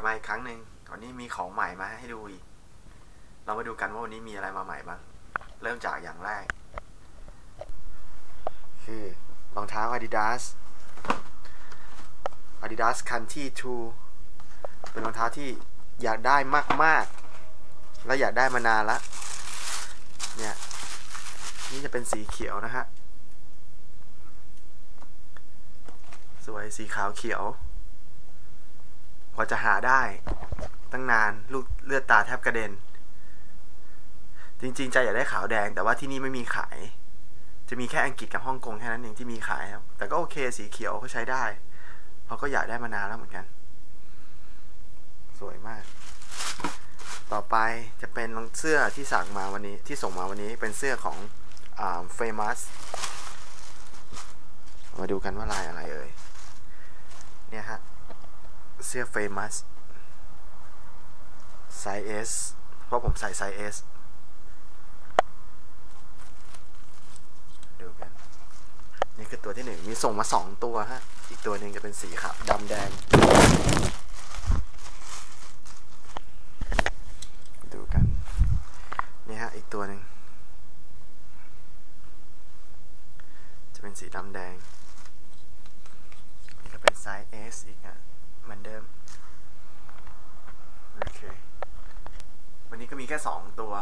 ลับมาอีกครั้งหนึ่งวันนี้มีของใหม่มาให้ดูอีก เรามาดูกันว่าวันนี้มีอะไรมาใหม่บ้าง เริ่มจากอย่างแรก คือรองเท้า Adidas Adidas Country 2เป็นรองเท้าที่อยากได้มาก ๆ และอยากได้มานานละ เนี่ย นี่จะเป็นสีเขียวนะฮะ สวยสีขาวเขียว พอจะหาได้ ตั้งนานลูกเลือดตาแทบกระเด็น จริงๆใจอยากได้ขาวแดง แต่ว่าที่นี่ไม่มีขาย จะมีแค่อังกฤษกับฮ่องกงแค่นั้นเองที่มีขายครับ แต่ก็โอเคสีเขียวก็ใช้ได้เพราะก็อยากได้มานานแล้วเหมือนกัน สวยมาก ต่อไปจะเป็นเสื้อที่สั่งมาวันนี้ที่ส่งมาวันนี้เป็นเสื้อของอ่า famous มาดูกันว่าลายอะไรเอ่ยเนี่ยฮะ เสื้อ famous ไซส์ S เพราะผมใส่ไซส์ S ดูกัน นี่คือตัวที่หนึ่งมีส่งมาสองตัวฮะ อีกตัวหนึ่งจะเป็นสีขาวดำแดง ดูกัน นี่ฮะ อีกตัวหนึ่ง จะเป็นสีดำแดง นี่ก็เป็นไซส์ S อีกอะ เหมือนเดิม โอเค วันนี้ก็มีแค่สองตัว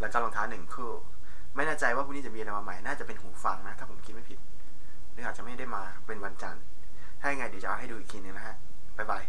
แล้วก็รองเท้าหนึ่งคู่ ไม่แน่ใจว่าพรุ่งนี้จะมีอะไรมาใหม่ น่าจะเป็นหูฟังนะ ถ้าผมคิดไม่ผิด หรืออาจจะไม่ได้มาเป็นวันจันทร์ ถ้ายังไงเดี๋ยวจะเอาให้ดูอีกทีนึงนะฮะ บ๊ายบาย